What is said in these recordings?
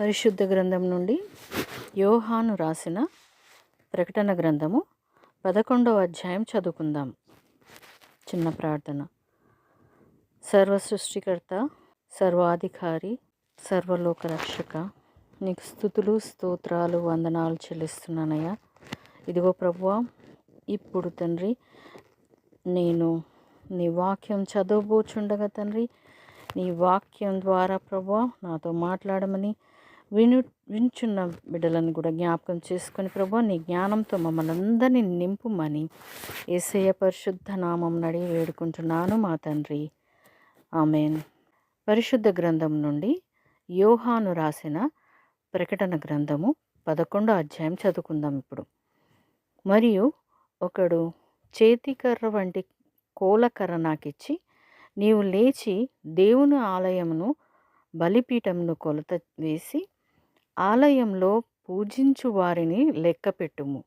పరిశుద్ధ గ్రంథం నుండి యోహాను రాసిన ప్రకటన గ్రంథము పదకొండవ అధ్యాయం చదువుకుందాం. చిన్న ప్రార్థన. సర్వ సృష్టికర్త సర్వాధికారి సర్వలోక రక్షక నీకు స్థుతులు స్తోత్రాలు వందనాలు చెల్లిస్తున్నానయ్యా. ఇదిగో ప్రభువా ఇప్పుడు తండ్రి నేను నీ వాక్యం చదవబోచుండగా తండ్రి నీ వాక్యం ద్వారా ప్రభు నాతో మాట్లాడమని విను వించున్న బిడ్డలను కూడా జ్ఞాపకం చేసుకొని ప్రభు నీ జ్ఞానంతో మమ్మల్ని అందరినీ నింపుమని ఏసయ్య పరిశుద్ధ నామం నడి వేడుకుంటున్నాను మా తండ్రి. ఆమెన్. పరిశుద్ధ గ్రంథం నుండి యోహాను రాసిన ప్రకటన గ్రంథము పదకొండో అధ్యాయం చదువుకుందాం ఇప్పుడు. మరియు ఒకడు చేతికర్ర వంటి కోలకర్ర నాకిచ్చి నీవు లేచి దేవుని ఆలయమును బలిపీఠమును కొలత వేసి ఆలయంలో పూజించు వారిని లెక్కపెట్టుము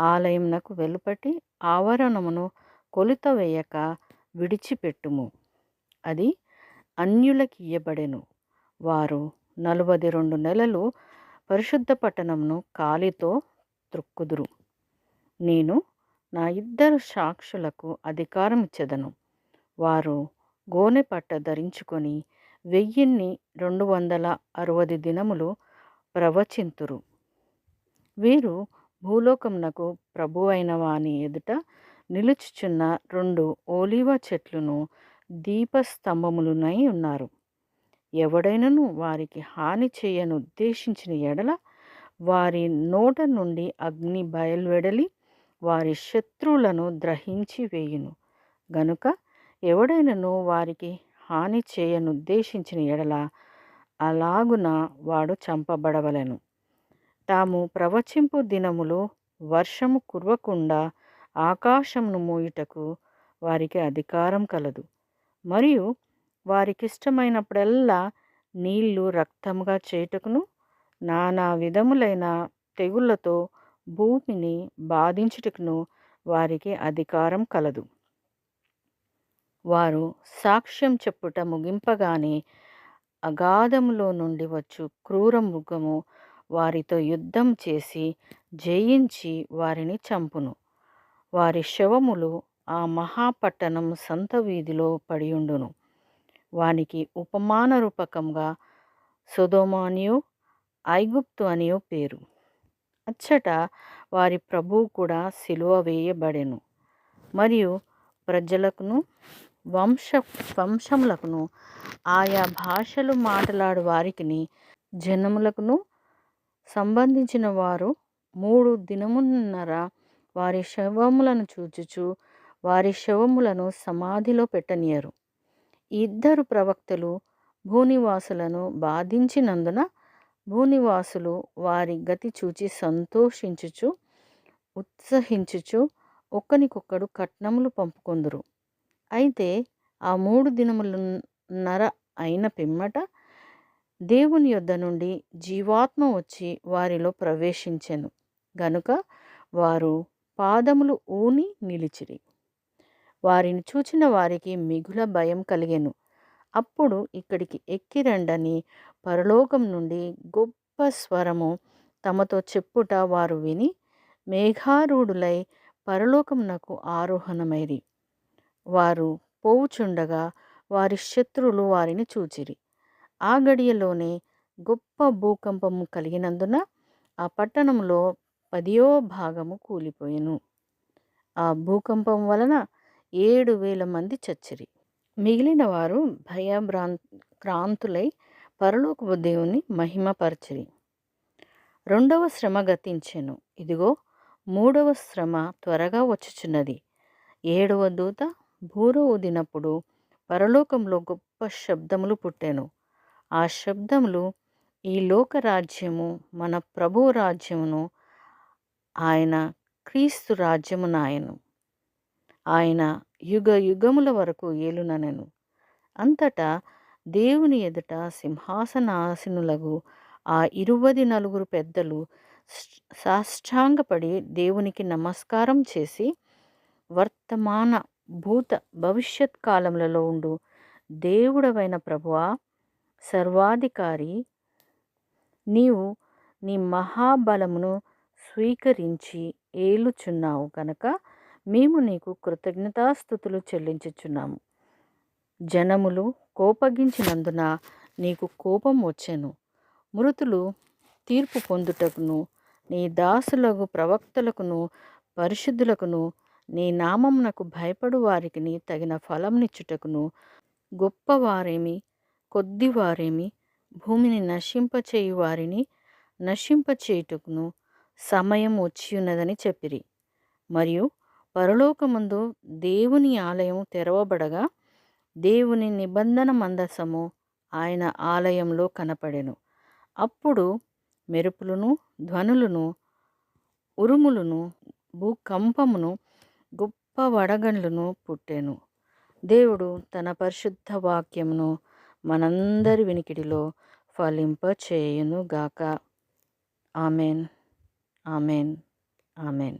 ఆలయంనకు వెలుపటి ఆవరణమును కొలుత వేయక విడిచిపెట్టుము. అది అన్యులకి ఇయ్యబడెను. వారు నలభై రెండు నెలలు పరిశుద్ధ పట్టణమును కాలితో త్రొక్కుదురు. నేను నా ఇద్దరు సాక్షులకు అధికారం ఇచ్చెదను. వారు గోనె పట్ట ధరించుకొని వెయ్యిన్ని రెండు వందల అరవై దినములు ప్రవచింతురు. వీరు భూలోకమునకు ప్రభువైన వాని ఎదుట నిలుచుచున్న రెండు ఓలివ చెట్లను దీపస్తంభములునై ఉన్నారు. ఎవడైనను వారికి హాని చేయను ఉద్దేశించిన ఎడల వారి నోట నుండి అగ్ని బయలువెడలి వారి శత్రువులను ద్రహించి వేయును. గనుక ఎవడైనను వారికి హాని చేయను ఉద్దేశించిన ఎడల అలాగున వాడు చంపబడవలెను. తాము ప్రవచింపు దినములు వర్షము కురవకుండా ఆకాశమును మూయుటకు వారికి అధికారం కలదు. మరియు వారికిష్టమైనప్పుడల్లా నీళ్ళు రక్తముగా చేయుటకును నానా విధములైన తెగుళ్ళతో భూమిని బాధించుటకును వారికి అధికారం కలదు. వారు సాక్ష్యం చెప్పుట ముగింపగానే అగాధములో నుండి వచ్చు క్రూర మృగము వారితో యుద్ధం చేసి జయించి వారిని చంపును. వారి శవములు ఆ మహాపట్టణం సంత వీధిలో పడియుండును. వానికి ఉపమాన రూపకంగా సుధోమానియు ఐగుప్తు అనియో పేరు. అచ్చట వారి ప్రభువు కూడా సిలువ వేయబడెను. మరియు ప్రజలకును వంశ వంశములకును ఆయా భాషలు మాట్లాడు వారికిని జనములకును సంబంధించిన వారు మూడు దినమున్నర వారి శవములను చూచుచు వారి శవములను సమాధిలో పెట్టనియరు. ఇద్దరు ప్రవక్తలు భూనివాసులను బాధించినందున భూనివాసులు వారి గతి చూచి సంతోషించుచు ఉత్సహించుచు ఒకనికొక్కడు కట్నములు పంపుకొందురు. అయితే ఆ మూడు దినములున్నర అయిన పిమ్మట దేవుని యొద్ద నుండి జీవాత్మ వచ్చి వారిలో ప్రవేశించెను. గనుక వారు పాదములు ఊని నిలిచిరి. వారిని చూచిన వారికి మిగుల భయం కలిగెను. అప్పుడు ఇక్కడికి ఎక్కిరండని పరలోకం నుండి గొప్ప స్వరము తమతో చెప్పుట వారు విని మేఘారూఢులై పరలోకమునకు ఆరోహణమైరి. వారు పోవుచుండగా వారి శత్రువులు వారిని చూచిరి. ఆ గడియలోనే గొప్ప భూకంపము కలిగినందున ఆ పట్టణంలో పదియో భాగము కూలిపోయెను. ఆ భూకంపం వలన ఏడు వేల మంది చచ్చిరి. మిగిలిన వారు భయభ్రాం క్రాంతులై పరలోకపు దేవుని మహిమపరచిరి. రెండవ శ్రమ గతించెను. ఇదిగో మూడవ శ్రమ త్వరగా వచ్చుచున్నది. ఏడవ దూత బూర ఊదినప్పుడు పరలోకంలో గొప్ప శబ్దములు పుట్టెను. ఆ శబ్దములు ఈ లోక రాజ్యము మన ప్రభు రాజ్యమును ఆయన క్రీస్తు రాజ్యమునాయను. ఆయన యుగ యుగముల వరకు ఏలుననెను. అంతటా దేవుని ఎదుట సింహాసనాసనులకు ఆ ఇరువది నలుగురు పెద్దలు సాష్టాంగపడి దేవునికి నమస్కారం చేసి వర్తమాన భూత భవిష్యత్ కాలములలో ఉండు. దేవుడవైన ప్రభువా సర్వాధికారి నీవు నీ మహాబలమును స్వీకరించి ఏలుచున్నావు కనుక మేము నీకు కృతజ్ఞతాస్థుతులు చెల్లించుచున్నాము. జనములు కోపగించినందున నీకు కోపం వచ్చెను. మృతులు తీర్పు పొందుటకును నీ దాసులకు ప్రవక్తలకును పరిశుద్ధులకును నీ నామమునకు భయపడు వారికి తగిన ఫలంనిచ్చుటకును గొప్పవారేమి కొద్దివారేమి భూమిని నశింపచేయు వారిని నశింపచేయుటకును సమయం వచ్చి ఉన్నదని చెప్పిరి. మరియు పరలోకమందు దేవుని ఆలయం తెరవబడగా దేవుని నిబంధన మందసము ఆయన ఆలయంలో కనపడెను. అప్పుడు మెరుపులను ధ్వనులను ఉరుములను భూకంపమును గొప్ప వడగండ్లను పుట్టాను. దేవుడు తన పరిశుద్ధ వాక్యమును మనందరి వినికిడిలో ఫలింప చేయునుగాక ఆమెన్. ఆమెన్. ఆమెన్.